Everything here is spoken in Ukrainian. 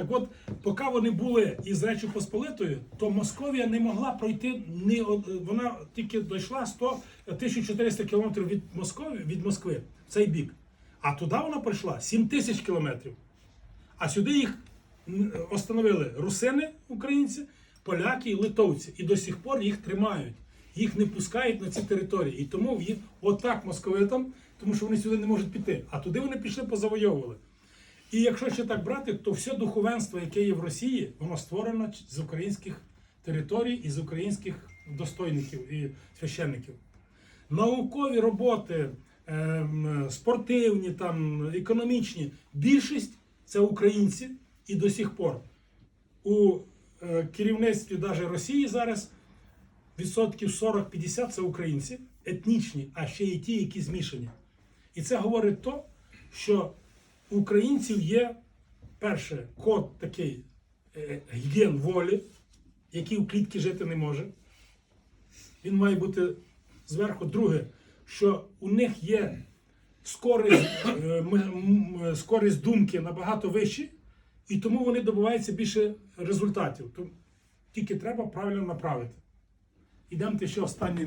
Так от, поки вони були із Речі Посполитою, то Московія не могла пройти ні вона тільки дійшла 100 1400 кілометрів від Москви, від Москви в цей бік. А туди вона пройшла 7 тисяч кілометрів. А сюди їх остановили русини, українці, поляки і литовці. І до сих пор їх тримають. Їх не пускають на ці території. І тому їх отак московитам, тому що вони сюди не можуть піти. А туди вони пішли, позавойовували. І якщо ще так брати, то все духовенство, яке є в Росії, воно створено з українських територій і з українських достойників і священників. Наукові роботи, ем, спортивні, там, економічні, більшість це українці і до сих пор. У е, керівництві навіть Росії зараз відсотків 40-50 це українці, етнічні, а ще й ті, які змішані. І це говорить то, що у українців є перше код такий е, ген волі, який у клітці жити не може. Він має бути зверху. Друге, що у них є скорість, е, скорість думки набагато вищі, і тому вони добиваються більше результатів. Тільки треба правильно направити. Ідемо ще останній